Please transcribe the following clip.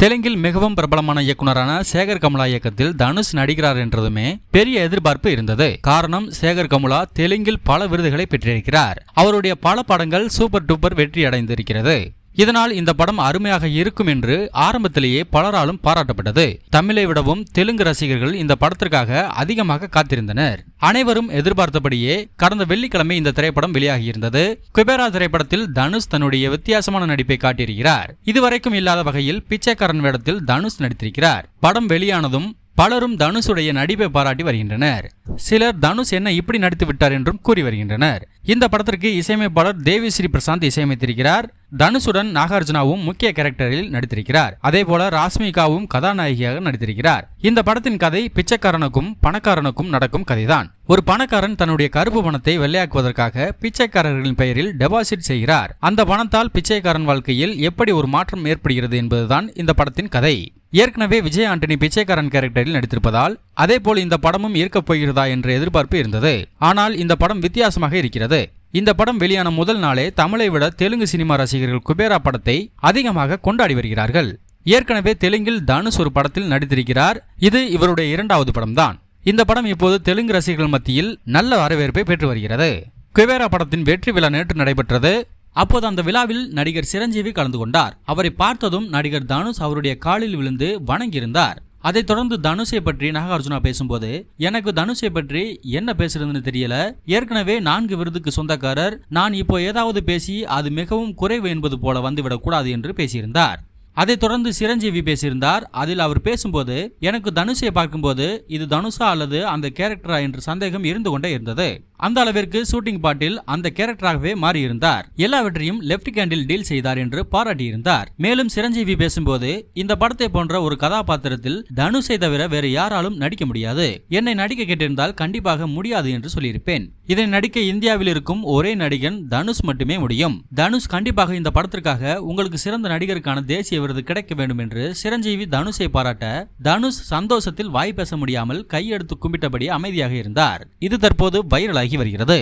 தெலுங்கில் மிகவும் பிரபலமான இயக்குனரான சேகர் கமலா இயக்கத்தில் தனுஷ் நடிக்கிறார் என்றதுமே பெரிய எதிர்பார்ப்பு இருந்தது. காரணம் சேகர் கமலா தெலுங்கில் பல விருதுகளை பெற்றிருக்கிறார். அவருடைய பல படங்கள் சூப்பர் டூப்பர் வெற்றி அடைந்திருக்கிறது இதனால் இந்த படம் அருமையாக இருக்கும் என்று ஆரம்பத்திலேயே பலராலும் பாராட்டப்பட்டது. தமிழை விடவும் தெலுங்கு ரசிகர்கள் இந்த படத்திற்காக அதிகமாக காத்திருந்தனர். அனைவரும் எதிர்பார்த்தபடியே கடந்த வெள்ளிக்கிழமை இந்த திரைப்படம் வெளியாகியிருந்தது. குபேரா திரைப்படத்தில் தனுஷ் தன்னுடைய வித்தியாசமான நடிப்பை காட்டியிருக்கிறார். இதுவரைக்கும் இல்லாத வகையில் பிச்சைக்காரன் வேடத்தில் தனுஷ் நடித்திருக்கிறார். படம் வெளியானதும் பலரும் தனுஷுடைய நடிப்பை பாராட்டி வருகின்றனர். சிலர் தனுஷ் என்ன இப்படி நடித்து விட்டார் என்றும் கூறி வருகின்றனர். இந்த படத்திற்கு இசையமைப்பாளர் தேவிஸ்ரீ பிரசாந்த் இசையமைத்திருக்கிறார். தனுஷுடன் நாகார்ஜுனாவும் முக்கிய கேரக்டரில் நடித்திருக்கிறார். அதே போல ராஸ்மிகாவும் கதாநாயகியாக நடித்திருக்கிறார். இந்த படத்தின் கதை பிச்சைக்காரனுக்கும் பணக்காரனுக்கும் நடக்கும் கதைதான். ஒரு பணக்காரன் தன்னுடைய கருப்பு பணத்தை வெள்ளையாக்குவதற்காக பிச்சைக்காரர்களின் பெயரில் டெபாசிட் செய்கிறார். அந்த பணத்தால் பிச்சைக்காரன் வாழ்க்கையில் எப்படி ஒரு மாற்றம் ஏற்படுகிறது என்பதுதான் இந்த படத்தின் கதை. ஏற்கனவே விஜய் ஆண்டனி பிச்சைக்காரன் கேரக்டரில் நடித்திருப்பதால் அதே போல் இந்த படமும் இருக்கப் போகிறதா என்ற எதிர்பார்ப்பு இருந்தது. ஆனால் இந்த படம் வித்தியாசமாக இருக்கிறது. இந்த படம் வெளியான முதல் நாளே தமிழை விட தெலுங்கு சினிமா ரசிகர்கள் குபேரா படத்தை அதிகமாக கொண்டாடி வருகிறார்கள். ஏற்கனவே தெலுங்கில் தனுஷ் ஒரு படத்தில் நடித்திருக்கிறார். இது இவருடைய இரண்டாவது படம்தான். இந்த படம் இப்போது தெலுங்கு ரசிகர்கள் மத்தியில் நல்ல வரவேற்பை பெற்று வருகிறது. குபேரா படத்தின் வெற்றி விழா நேற்று நடைபெற்றது. அப்போது அந்த விழாவில் நடிகர் சிரஞ்சீவி கலந்து கொண்டார். அவரை பார்த்ததும் நடிகர் தனுஷ் அவருடைய காலில் விழுந்து வணங்கியிருந்தார். அதைத் தொடர்ந்து தனுஷை பற்றி நாகார்ஜுனா பேசும்போது எனக்கு தனுஷை பற்றி என்ன பேசுறதுன்னு தெரியல. ஏற்கனவே நான்கு விருதுக்கு சொந்தக்காரர். நான் இப்போ ஏதாவது பேசி அது மிகவும் குறைவு என்பது போல வந்துவிடக்கூடாது என்று பேசியிருந்தார். அதைத் தொடர்ந்து சிரஞ்சீவி பேசியிருந்தார். அதில் அவர் பேசும்போது எனக்கு தனுஷை பார்க்கும்போது இது தனுஷா அல்லது அந்த கேரக்டரா? என்ற சந்தேகம் இருந்து கொண்டே இருந்தது. அந்த அளவிற்கு ஷூட்டிங் பாட்டில் அந்த கேரக்டராகவே மாறியிருந்தார். எல்லாவற்றையும் லெப்ட் ஹேண்டில் டீல் செய்தார் என்று பாராட்டியிருந்தார். மேலும் சிரஞ்சீவி பேசும்போது இந்த படத்தை போன்ற ஒரு கதாபாத்திரத்தில் தனுஷை தவிர வேறு யாராலும் நடிக்க முடியாது. என்னை நடிக்க கேட்டிருந்தால் கண்டிப்பாக முடியாது என்று சொல்லியிருப்பேன். இதை நடிக்க இந்தியாவில் இருக்கும் ஒரே நடிகன் தனுஷ் மட்டுமே முடியும். தனுஷ் கண்டிப்பாக இந்த படத்திற்காக உங்களுக்கு சிறந்த நடிகருக்கான தேசிய விருது கிடைக்க வேண்டும் என்று சிரஞ்சீவி தனுஷை பாராட்ட தனுஷ் சந்தோஷத்தில் வாய் பேச முடியாமல் கையெடுத்து கும்பிட்டபடி அமைதியாக இருந்தார். இது தற்போது வைரலாகி வருகிறது.